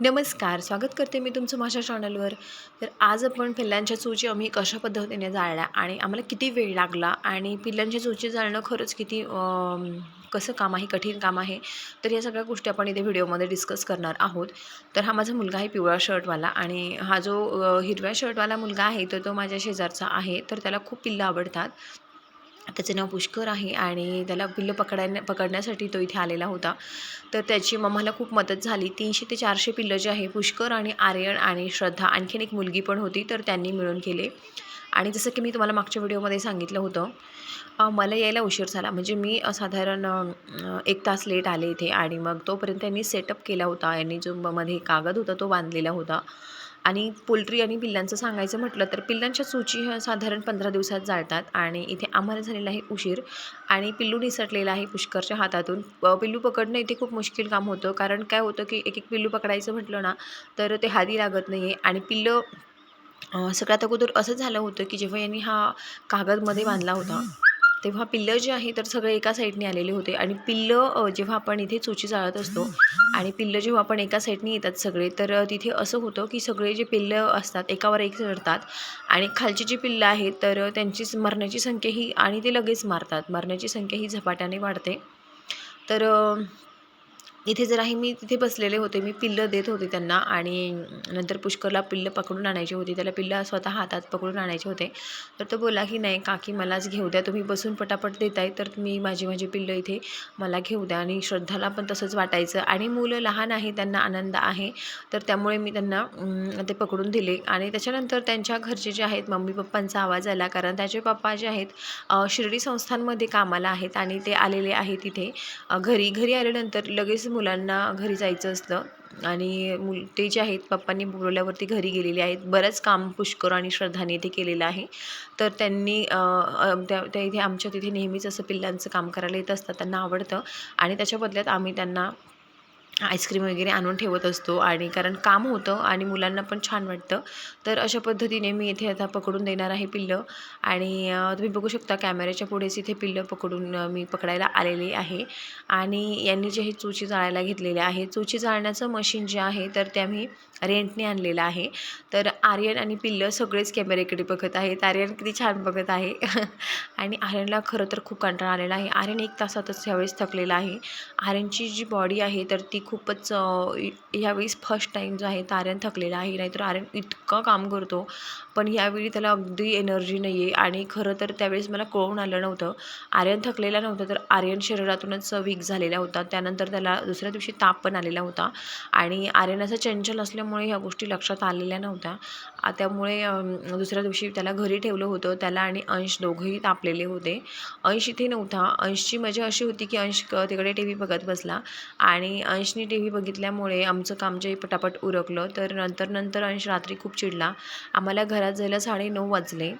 नमस्कार स्वागत करते मी तुमचं माझ्या चॅनलवर तर आज आपण पिल्लांच्या चोची आम्ही कशा पद्धतीने जाळल्या आणि आम्हाला किती वेळ लागला आणि पिल्लांच्या चोची जाळणं खरंच किती कसं काम आहे कठीण काम आहे तर या सगळ्या गोष्टी आपण इथे व्हिडिओमध्ये डिस्कस करणार आहोत. तर हा माझा मुलगा आहे पिवळा शर्टवाला आणि हा जो हिरव्या शर्टवाला मुलगा आहे तर तो माझ्या शेजारचा आहे तर त्याला खूप पिल्लं आवडतात. त्याचं नाव पुष्कर आहे आणि त्याला पिल्लं पकडायला पकडण्यासाठी तो इथे आलेला होता. तर त्याची मम्माला खूप मदत झाली. तीनशे ते चारशे पिल्लं जे आहे पुष्कर आणि आर्यन आणि श्रद्धा आणखीन एक मुलगी पण होती तर त्यांनी मिळून केले. आणि जसं की मी तुम्हाला मागच्या व्हिडिओमध्ये सांगितलं होतं मला यायला उशीर झाला. म्हणजे मी साधारण एक तास लेट आले इथे आणि मग तोपर्यंत त्यांनी सेटअप केला होता. यांनी जो म- मध्ये कागद होता तो बांधलेला होता. आणि पोल्ट्री आणि पिल्लांचं सांगायचं म्हटलं तर पिल्लांच्या सूची ह्या साधारण पंधरा दिवसात जाळतात आणि इथे आम्हाला झालेला आहे उशीर आणि पिल्लू निसटलेला आहे पुष्करच्या हातातून. पिल्लू पकडणं इथे खूप मुश्किल काम होतं कारण काय होतं की एक एक पिल्लू पकडायचं म्हटलं ना तर ते हाती लागत नाही आहे आणि पिल्लं सगळ्यात अगोदर असं झालं होतं की जेव्हा यांनी हा कागदमध्ये बांधला होता. तेव्हा पिल्लं जे आहे तर सगळे एका साईडने आलेले होते. आणि पिल्लं जेव्हा आपण इथे चोची जाळत असतो आणि पिल्लं जेव्हा आपण एका साईडने येतात सगळे तर तिथे असं होतं की सगळे जे पिल्लं असतात एकावर एक चढतात आणि खालची जी पिल्लं आहेत तर त्यांची मरण्याची संख्या ही आणि ते लगेच मारतात. मरण्याची संख्या ही झपाट्याने वाढते. तर इथे जर आहे मी तिथे बसलेले होते. मी पिल्लं देत होते त्यांना आणि नंतर पुष्करला पिल्लं पकडून आणायची होती. त्याला पिल्लं स्वतः हातात पकडून आणायचे होते. तर तो बोला की नाही काकी मलाच घेऊ द्या. तुम्ही बसून पटापट देताय तर मी माझी माझी पिल्लं इथे मला घेऊ द्या. आणि श्रद्धाला पण तसंच वाटायचं. आणि मुलं लहान आहे त्यांना आनंद आहे. तर त्यामुळे मी त्यांना ते पकडून दिले. आणि त्याच्यानंतर त्यांच्या घरचे जे आहेत मम्मी पप्पांचा आवाज आला. कारण त्याचे पप्पा जे आहेत शिर्डी संस्थांमध्ये कामाला आहेत आणि ते आलेले आहेत तिथे. घरी घरी आल्यानंतर लगेच मुलांना घरी जायचं असतं आणि मुल ते जे आहेत पप्पांनी बोलवल्यावरती घरी गेलेले आहेत. बरंच काम पुष्कर आणि श्रद्धाने ते केलेलं आहे. तर त्यांनी त्या त्या इथे आमच्या तिथे नेहमीच असं पिल्लांचं काम करायला येत असतं त्यांना आवडतं. आणि त्याच्या बदल्यात आम्ही त्यांना आईस्क्रीम वगैरे आणून ठेवत असतो आणि कारण काम होतं आणि मुलांना पण छान वाटतं. तर अशा पद्धतीने मी इथे आता पकडून देणार आहे पिल्लं. आणि तुम्ही बघू शकता कॅमेऱ्याच्या पुढेच इथे पिल्लं पकडून मी पकडायला आलेली आहे. आणि यांनी जे हे चुची जाळायला घेतलेले आहे चुची जाळण्याचं मशीन जे आहे तर ते आम्ही रेंटने आणलेलं आहे. तर आर्यन आणि पिल्लं सगळेच कॅमेऱ्याकडे बघत आहेत. आर्यन किती छान बघत आहे. आणि आर्यनला खरं तर खूप कंटाळा आलेला आहे. आर्यन एक तासातच ह्यावेळेस थकलेला आहे. आर्यनची जी बॉडी आहे तर ती खूपच ह्यावेळीस ह्यावेळेस फर्स्ट टाईम जो आहे तर आर्यन थकलेला आहे. नाहीतर आर्यन इतकं काम करतो. पण ह्यावेळी त्याला अगदी एनर्जी नाही आहे आणि खरं तर त्यावेळेस मला कळून आलं नव्हतं. आर्यन थकलेला नव्हता तर आर्यन शरीरातूनच वीक झालेला होता. त्यानंतर त्याला दुसऱ्या दिवशी ताप पण आलेला होता. आणि आर्यन असं चंचल असल्यामुळे ह्या गोष्टी लक्षात आलेल्या नव्हत्या. त्यामुळे दुसऱ्या दिवशी त्याला घरी ठेवलं होतं. त्याला आणि अंश दोघंही तापलेले होते. अंश इथे नव्हता. अंशची मजा अशी होती की अंश तिकडे टी व्ही बघत बसला. आणि अंश अंशनी टी व्ही बघितल्यामुळे आमचं काम जे पटापट उरकलं. तर नंतर नंतर अंश रात्री खूप चिडला. आम्हाला घरात जायला साडेनऊ वाजले.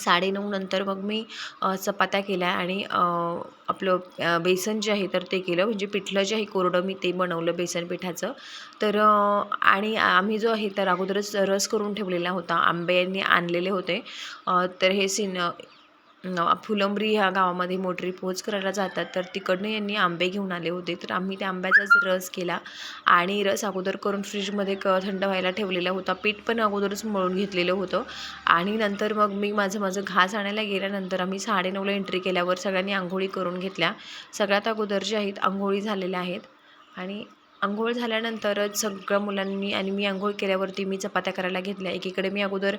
साडेनऊ नंतर मग मी चपात्या केल्या आणि आपलं बेसन जे आहे तर ते केलं. म्हणजे पिठलं जे आहे कोरडं मी ते बनवलं बेसन पिठाचं. तर आणि आम्ही जो आहे तर अगोदरच रस करून ठेवलेला होता. आंब्यांनी आणलेले होते. तर हे सिन फुलंब्री ह्या गावामध्ये मोटरी पोच करायला जातात. तर तिकडनं यांनी आंबे घेऊन आले होते. तर आम्ही त्या आंब्याचाच रस केला आणि रस अगोदर करून फ्रीजमध्ये क थंड व्हायला ठेवलेला होता. पीठ पण अगोदरच मळून घेतलेलं होतं. आणि नंतर मग मी माझं माझं घास आणायला गेल्यानंतर आम्ही साडेनऊला एंट्री केल्यावर सगळ्यांनी आंघोळी करून घेतल्या. सगळ्यात अगोदर जे आहेत आंघोळी झालेल्या आहेत. आणि आंघोळ झाल्यानंतरच सगळ्या मुलांनी आणि मी आंघोळ केल्यावरती मी चपात्या करायला घेतल्या. एकीकडे मी अगोदर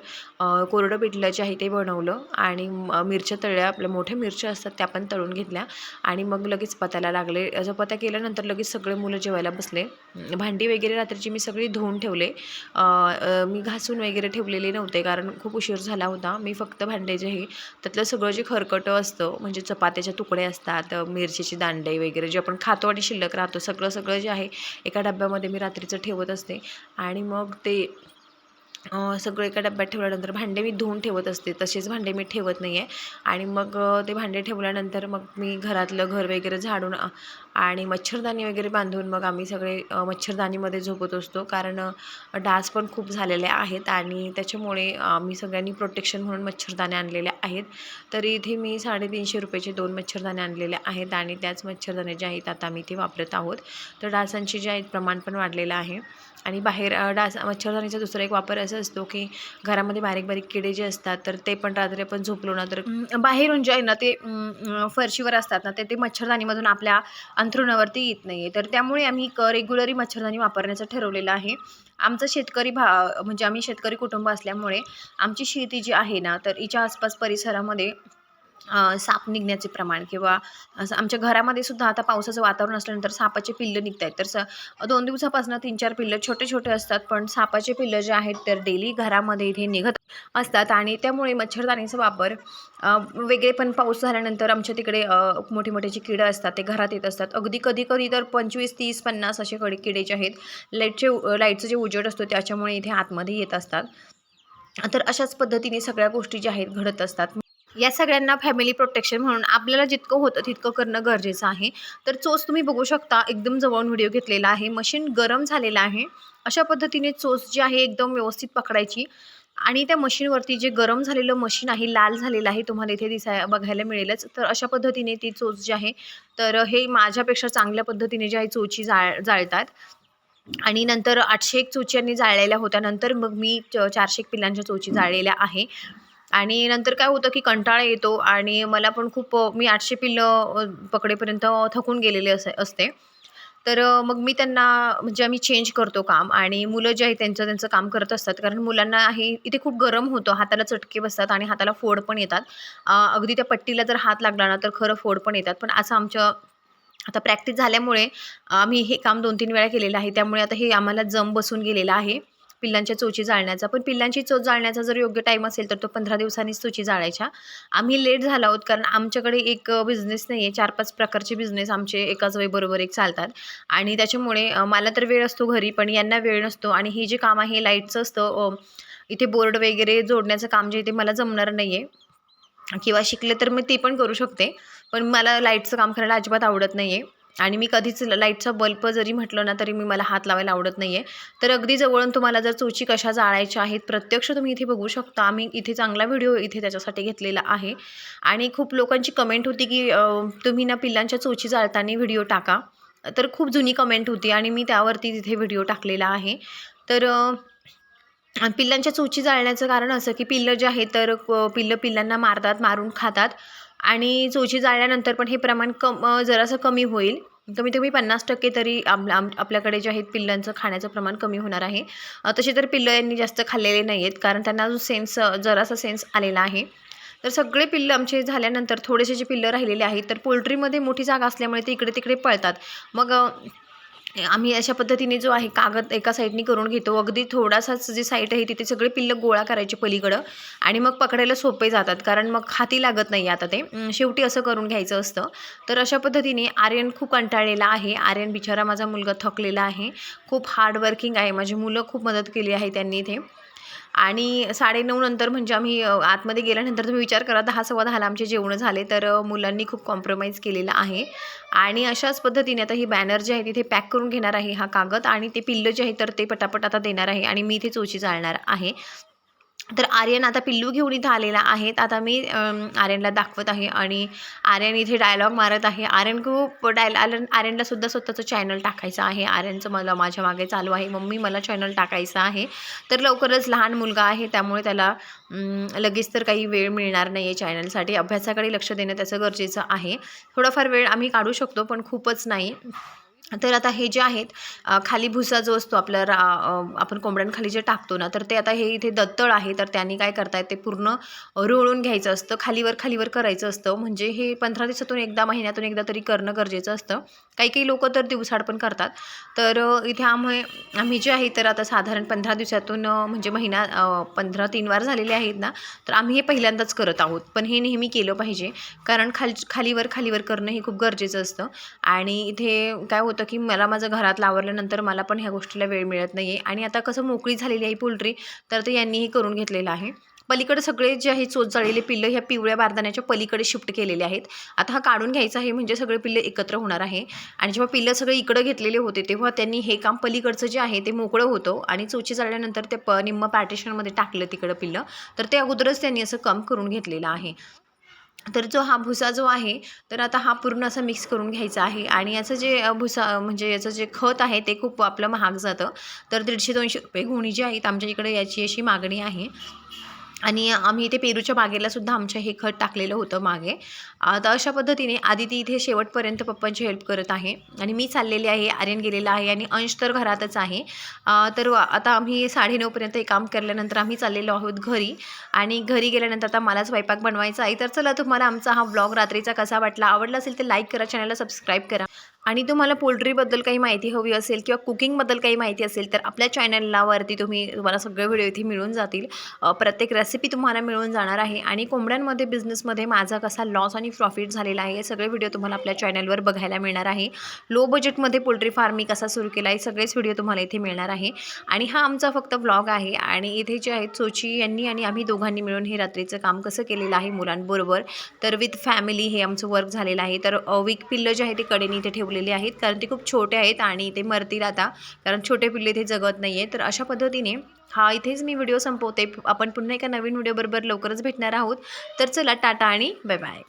कोरडं पिठलं जे आहे ते बनवलं आणि म- मिरच्या तळल्या. आपल्या मोठ्या मिरच्या असतात त्या पण तळून घेतल्या आणि मग लगेच चपात्याला लागले. चपात्या केल्यानंतर लगेच सगळे मुलं जेवायला बसले. भांडी वगैरे रात्रीची मी सगळी धुवून ठेवले. मी घासून वगैरे ठेवलेले नव्हते कारण खूप उशीर झाला होता. मी फक्त भांडे जे आहे त्यातलं सगळं जे खरकटं असतं म्हणजे चपात्याचे तुकडे असतात मिरचीचे दांडे वगैरे जे आपण खातो आणि शिल्लक राहतो सगळं सगळं जे आहे एका डब्यामध्ये मी रात्रीचं ठेवत असते. आणि मग ते सगळं एका डब्यात ठेवल्यानंतर भांडे मी धुवून ठेवत असते. तसेच भांडे मी ठेवत नाही आहे आणि मग ते भांडे ठेवल्यानंतर मग मी घरातलं घर वगैरे झाडून आणि मच्छरदाणी वगैरे बांधून मग आम्ही सगळे मच्छरदाणीमध्ये झोपत असतो. कारण डास पण खूप झालेले आहेत आणि त्याच्यामुळे आम्ही सगळ्यांनी प्रोटेक्शन म्हणून मच्छरदाणी आणलेल्या आहेत. तर इथे मी साडेतीनशे रुपयाचे दोन मच्छरदाणे आणलेले आहेत आणि त्याच मच्छरदाणे जे आहेत आता आम्ही ते वापरत आहोत. तर डासांचे जे आहेत प्रमाण पण वाढलेलं आहे. आणि बाहेर डास मच्छरदाणीचा दुसरा एक वापर असा असतो की घरामध्ये बारीक बारीक किडे जे असतात तर ते पण रात्री आपण झोपलो ना तर बाहेरून जे आहे ना ते फरशीवर असतात ना ते ते मच्छरदाणीमधून आपल्या अंथरुणावरती येत नाही आहे तर त्यामुळे आम्ही क रेग्युलरी मच्छरदाणी वापरण्याचं ठरवलेलं आहे. आमचं शेतकरी भा म्हणजे आम्ही शेतकरी कुटुंब असल्यामुळे आमची शेती जी आहे ना तर हिच्या आसपास परिसरामध्ये साप निघण्याचे प्रमाण किंवा असं आमच्या घरामध्ये सुद्धा आता पावसाचं वातावरण असल्यानंतर सापाचे पिल्लं निघत आहेत तर स दोन दिवसापासून तीन चार पिल्लं छोटे छोटे असतात पण सापाचे पिल्लं जे आहेत तर डेली घरामध्ये इथे निघत असतात आणि त्यामुळे मच्छरदाणीचा वापर वेगळे पण पाऊस झाल्यानंतर आमच्या तिकडे मोठे मोठे जे किडं असतात ते घरात येत असतात. अगदी कधी कधी तर पंचवीस तीस पन्नास असे कडे किडे जे आहेत लाईटचे लाईटचं जे उजेड असतो त्याच्यामुळे इथे आतमध्ये येत असतात. तर अशाच पद्धतीने सगळ्या गोष्टी ज्या आहेत घडत असतात. या सगळ्यांना फॅमिली प्रोटेक्शन म्हणून आपल्याला जितकं होतं तितकं करणं गरजेचं आहे. तर चोच तुम्ही बघू शकता एकदम जवळून व्हिडिओ घेतलेला आहे. मशीन गरम झालेलं आहे. अशा पद्धतीने चोच जी आहे एकदम व्यवस्थित पकडायची. आणि त्या मशीनवरती जे गरम झालेलं मशीन आहे लाल झालेलं आहे तुम्हाला इथे दिसाय बघायला मिळेलच. तर अशा पद्धतीने ती चोच जी आहे तर हे माझ्यापेक्षा चांगल्या पद्धतीने जे आहे चोची जाळ जाळतात. आणि नंतर आठशे एक चोची जाळलेल्या होत्या. नंतर मग मी च- चारशे एक पिल्लांच्या चोची जाळलेल्या आहे. आणि नंतर काय होतं की कंटाळा येतो आणि मला पण खूप मी आठशे पिल्लं पकडेपर्यंत थकून गेलेले असे असते. तर मग मी त्यांना म्हणजे आम्ही चेंज करतो काम आणि मुलं जे आहेत त्यांचं त्यांचं काम करत असतात. कारण मुलांना हे इथे खूप गरम होतं. हाताला चटके बसतात आणि हाताला फोड पण येतात. अगदी त्या पट्टीला जर हात लागला ना तर खरं फोड पण येतात. पण असं आमच्या आता प्रॅक्टिस झाल्यामुळे आम्ही हे काम दोन तीन वेळा केलेलं आहे. त्यामुळे आता हे आम्हाला जम बसून गेलेलं आहे. पिल्लांच्या चोची जाळण्याचा. पण पिल्लांची चोच जाळण्याचा जर योग्य टाईम असेल तर तो पंधरा दिवसांनीच चोची जाळायच्या. आम्ही लेट झाला आहोत कारण आमच्याकडे एक बिझनेस नाही आहे चार पाच प्रकारचे बिझनेस आमचे एकाच वेळेबरोबर एक चालतात. आणि त्याच्यामुळे मला तर वेळ असतो घरी पण यांना वेळ नसतो. आणि हे जे काम आहे लाईटचं असतं इथे बोर्ड वगैरे जोडण्याचं काम जे इथे मला जमणार नाही आहे किंवा शिकले तर मी ते पण करू शकते. पण मला लाईटचं काम करायला अजिबात आवडत नाही आहे आणि मी कधीच लाईटचा बल्ब जरी म्हटलं ना तरी मी मला हात लावायला आवडत नाही आहे तर अगदी जवळून तुम्हाला जर चोची कशा जाळायच्या आहेत प्रत्यक्ष तुम्ही इथे बघू शकता. आम्ही इथे चांगला व्हिडिओ इथे त्याच्यासाठी घेतलेला आहे. आणि खूप लोकांची कमेंट होती की तुम्ही ना पिल्लांच्या चोची जाळताना व्हिडिओ टाका. तर खूप जुनी कमेंट होती आणि मी त्यावरती तिथे व्हिडिओ टाकलेला आहे. तर पिल्लांच्या चोची जाळण्याचं कारण असं की पिल्लं जे आहे तर पिल्लं पिल्लांना मारतात मारून खातात. आणि चोची जाळल्यानंतर पण हे प्रमाण कम जरासं कमी होईल. कमीत कमी पन्नास टक्के तरी आम आम आपल्याकडे जे आहेत पिल्लांचं खाण्याचं प्रमाण कमी होणार आहे. तसे तर पिल्लं यांनी जास्त खाल्लेले नाही आहेत कारण त्यांना जो सेन्स जरासा सेन्स आलेला आहे. तर सगळे पिल्लं आमचे झाल्यानंतर थोडेसे जे पिल्लं राहिलेले आहेत तर पोल्ट्रीमध्ये मोठी जागा असल्यामुळे ते इकडे तिकडे पळतात. मग आम्ही अशा पद्धतीने जो आहे कागद एका साईडने करून घेतो. अगदी थोडासाच जी साईट आहे तिथे सगळे पिल्लं गोळा करायचे पलीकडं. आणि मग पकडायला सोपे जातात कारण मग हाती लागत नाही आता ते. शेवटी असं करून घ्यायचं असतं. तर अशा पद्धतीने आर्यन खूप कंटाळलेला आहे. आर्यन बिचारा माझा मुलगा थकलेला आहे. खूप हार्डवर्किंग आहे. माझी मुलं खूप मदत केली आहे त्यांनी इथे. आणि साडेनऊ नंतर म्हणजे आम्ही आतमध्ये गेल्यानंतर तुम्ही विचार करा दहा सव्वा दहाला आमचे जेवणं झाले तर मुलांनी खूप कॉम्प्रोमाइज केलेलं आहे. आणि अशाच पद्धतीने आता ही बॅनर जे आहे तिथे पॅक करून घेणार आहे हा कागद आणि ते पिल्लं जे आहे तर ते पटापट आता देणार आहे आणि मी इथे चोची जाळणार आहे. तर आर्यन आता पिल्लू घेऊन इथं आलेला आहे. आता मी आर्यनला दाखवत आहे आणि आर्यन इथे डायलॉग मारत आहे. आर्यन खूप डायल आर्यन आर्यनला सुद्धा स्वतःचं चॅनल टाकायचं आहे. आर्यनचं मला माझ्या मागे चालू आहे. मम्मी मला चॅनल टाकायचं आहे. तर लवकरच लहान मुलगा आहे. त्यामुळे त्याला लगेच तर काही वेळ मिळणार नाही आहे चॅनलसाठी अभ्यासाकडे लक्ष देणं त्याचं गरजेचं आहे. थोडाफार वेळ आम्ही काढू शकतो पण खूपच नाही. तर आता हे जे आहेत खाली भुसा जो असतो आपला रा आपण कोंबड्यांखाली जे टाकतो ना तर ते आता हे इथे दत्तळ आहे तर त्यांनी काय करतायत ते पूर्ण रोळून घ्यायचं असतं खालीवर खालीवर करायचं असतं. म्हणजे हे पंधरा दिवसातून एकदा महिन्यातून एकदा तरी करणं गरजेचं असतं. काही काही लोक तर दिवसाड पण करतात. तर इथे आम्ही आम्ही जे आहे तर आता साधारण पंधरा दिवसातून म्हणजे महिना पंधरा तीन वार झालेले आहेत ना तर आम्ही हे पहिल्यांदाच करत आहोत. पण हे नेहमी केलं पाहिजे. कारण खाल खालीवर खालीवर करणं हे खूप गरजेचं असतं. आणि इथे काय होतं की मला माझं घरात लावल्यानंतर मला पण ह्या गोष्टीला वेळ मिळत नाही आहे आणि आता कसं मोकळी झालेली आहे पोल्ट्री तर ते यांनीही करून घेतलेलं आहे. पलीकडे सगळे जे आहे चोच जाळलेले पिल्लं ह्या पिवळ्या बारदाण्याच्या पलीकडे शिफ्ट केलेले आहेत. आता हा काढून घ्यायचा आहे म्हणजे सगळे पिल्लं एकत्र होणार आहे. आणि जेव्हा पिल्लं सगळे इकडं घेतलेले होते तेव्हा त्यांनी हे काम पलीकडचं जे आहे ते मोकळं होतं आणि चोची जाळल्यानंतर ते प निम्म पॅटिशनमध्ये टाकलं तिकडं पिल्लं. तर ते अगोदरच त्यांनी असं काम करून घेतलेलं आहे. तर जो हा भुसा जो आहे तर आता हा पूर्ण असा मिक्स करून घ्यायचा आहे. आणि याचं जे भुसा म्हणजे याचं जे खत आहे ते खूप आपलं महाग जातं. तर दीडशे दोनशे रुपये गुणी जी आहेत आमच्या इकडे याची अशी मागणी आहे. आणि आम्ही इथे पेरूच्या बागेला सुद्धा आमच्या हे खत टाकलेलं होतं मागे. आता अशा पद्धतीने आदिती इथे शेवटपर्यंत पप्पांची हेल्प करत आहे. आणि मी चाललेली आहे आर्यन गेलेला आहे आणि अंश तर घरातच आहे. तर आता आम्ही साडेनऊपर्यंत हे काम केल्यानंतर आम्ही चाललेलो आहोत घरी. आणि घरी गेल्यानंतर आता मला स्वयंपाक बनवायचा आहे. तर चला तुम्हाला आमचा हा ब्लॉग रात्रीचा कसा वाटला आवडला असेल तर लाईक करा चॅनलला सबस्क्राईब करा. आणि तुम्हाला पोल्ट्रीबद्दल काही माहिती हवी असेल किंवा कुकिंगबद्दल काही माहिती असेल तर आपल्या चॅनललावरती तुम्ही तुम्हाला सगळे व्हिडिओ इथे मिळून जातील. प्रत्येक रेसिपी तुम्हाला मिळून जाणार आहे. आणि कोंबड्यांमध्ये बिझनेसमध्ये माझा कसा लॉस आणि प्रॉफिट झालेला आहे हे सगळे व्हिडिओ तुम्हाला आपल्या चॅनलवर बघायला मिळणार आहे. लो बजेटमध्ये पोल्ट्री फार्मिंग कसा सुरू केला आहे सगळेच व्हिडिओ तुम्हाला इथे मिळणार आहे. आणि हा आमचा फक्त ब्लॉग आहे आणि इथे जे आहेत सोची यांनी आणि आम्ही दोघांनी मिळून हे रात्रीचं काम कसं केलेलं आहे मुलांबरोबर. तर विथ फॅमिली हे आमचं वर्क झालेलं आहे. तर वीक पिल्लं जे आहे ते कडेने इथे ठेवलेले आहेत. कारण ते खूप छोटे आहेत आणि ते मरतील आता. कारण छोटे पिल्ले इथे जगत नाही आहे तर अशा पद्धतीने हा इथेच मी व्हिडिओ संपवते. आपण पुन्हा एका नवीन व्हिडिओबरोबर लवकरच भेटणार आहोत. तर चला टाटा आणि बाय बाय